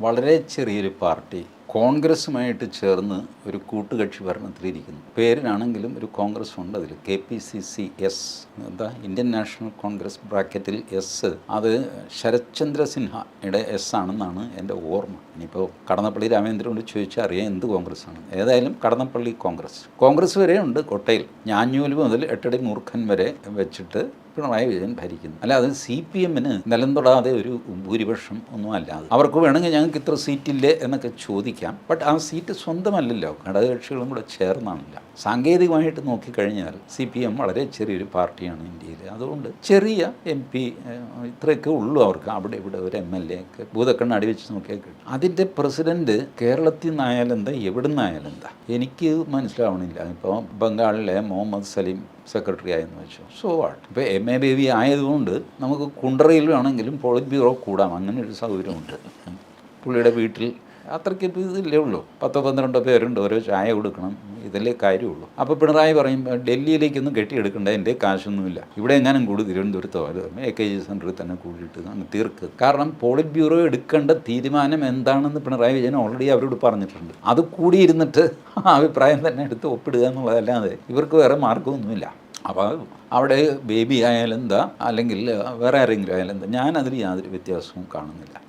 വളരെ ചെറിയൊരു പാർട്ടി. കോൺഗ്രസുമായിട്ട് ചേർന്ന് ഒരു കൂട്ടുകക്ഷി ഭരണത്തിലിരിക്കുന്നു. പേരിനാണെങ്കിലും ഒരു കോൺഗ്രസ് ഉണ്ട് അതിൽ. K P C C S എന്താ ഇന്ത്യൻ നാഷണൽ കോൺഗ്രസ് ബ്രാക്കറ്റിൽ എസ്. അത് ശരത്ചന്ദ്ര സിൻഹയുടെ എസ് ആണെന്നാണ് എന്റെ ഓർമ്മ. ഇനിയിപ്പോൾ കടന്നപ്പള്ളി രാമേന്ദ്രനോട് ചോദിച്ചാൽ അറിയാം എന്ത് കോൺഗ്രസ് ആണ്. ഏതായാലും കടന്നപ്പള്ളി കോൺഗ്രസ്. കോൺഗ്രസ് വരെ ഉണ്ട് കോട്ടയിൽ. ഞാഞ്ഞൂൽ മുതൽ എട്ടടി മൂർഖൻ വരെ വെച്ചിട്ട് പിണറായി വിജയൻ ഭരിക്കുന്നു. അല്ല അത് സി പി എമ്മിന് നിലം തൊടാതെ ഒരു ഭൂരിപക്ഷം ഒന്നും അല്ലാതെ അവർക്ക് വേണമെങ്കിൽ ഞങ്ങൾക്ക് ഇത്ര സീറ്റില്ലേ എന്നൊക്കെ ചോദിക്കാം. ബട്ട് ആ സീറ്റ് സ്വന്തമല്ലല്ലോ. ഘടകകക്ഷികളും കൂടെ ചേർന്നാണില്ല. സാങ്കേതികമായിട്ട് നോക്കിക്കഴിഞ്ഞാൽ സി പി എം വളരെ ചെറിയൊരു പാർട്ടിയാണ് ഇന്ത്യയിൽ അതുകൊണ്ട് ചെറിയ എം പി ഇത്രയൊക്കെ ഉള്ളൂ അവർക്ക്. അവിടെ ഇവിടെ ഒരു എം എൽ എ ഒക്കെ ഭൂതക്കണ്ണ് അടിവെച്ച് നോക്കിയാൽ കിട്ടും. അതിന്റെ പ്രസിഡന്റ് കേരളത്തിൽ നിന്നായാലും എന്താ എവിടെ നിന്നായാലും എന്താ? എനിക്ക് മനസ്സിലാവണില്ല. ഇപ്പോൾ ബംഗാളിലെ മുഹമ്മദ് സലീം സെക്രട്ടറി ആയെന്ന് വെച്ചു. സോ വാട്ട് ഇപ്പോൾ എം എ ബേബി ആയതുകൊണ്ട് നമുക്ക് കുണ്ടറയിൽ വേണമെങ്കിലും പോളിറ്റ് ബ്യൂറോ കൂടാം. അങ്ങനെ ഒരു സൗകര്യമുണ്ട്. പുള്ളിയുടെ വീട്ടിൽ അത്രയ്ക്ക് ഇതില്ലേ ഉള്ളൂ. പത്തോ പന്ത്രണ്ടോ പേരുണ്ട്. ഓരോ ചായ കൊടുക്കണം. ഇതല്ലേ കാര്യമുള്ളൂ. അപ്പോൾ പിണറായി പറയും ഡൽഹിയിലേക്കൊന്നും കെട്ടിയെടുക്കേണ്ട എന്റെ കാശൊന്നുമില്ല. ഇവിടെ എങ്ങാനും കൂടി തിരുവനന്തപുരത്തോ എ കെ ജി സെന്ററിൽ തന്നെ കൂടിയിട്ട് അങ്ങ് തീർക്ക് കാരണം പോളിറ്റ് ബ്യൂറോ എടുക്കേണ്ട തീരുമാനം എന്താണെന്ന് പിണറായി വിജയൻ ഓൾറെഡി അവരോട് പറഞ്ഞിട്ടുണ്ട്. അത് കൂടിയിരുന്നിട്ട് അഭിപ്രായം തന്നെ എടുത്ത് ഒപ്പിടുക എന്നുള്ളതല്ലാതെ ഇവർക്ക് വേറെ മാർഗമൊന്നുമില്ല അപ്പോൾ അവിടെ ബേബി ആയാലും എന്താ അല്ലെങ്കിൽ വേറെ ആരെങ്കിലും ആയാലും എന്താ ഞാനതിൽ യാതൊരു വ്യത്യാസവും കാണുന്നില്ല.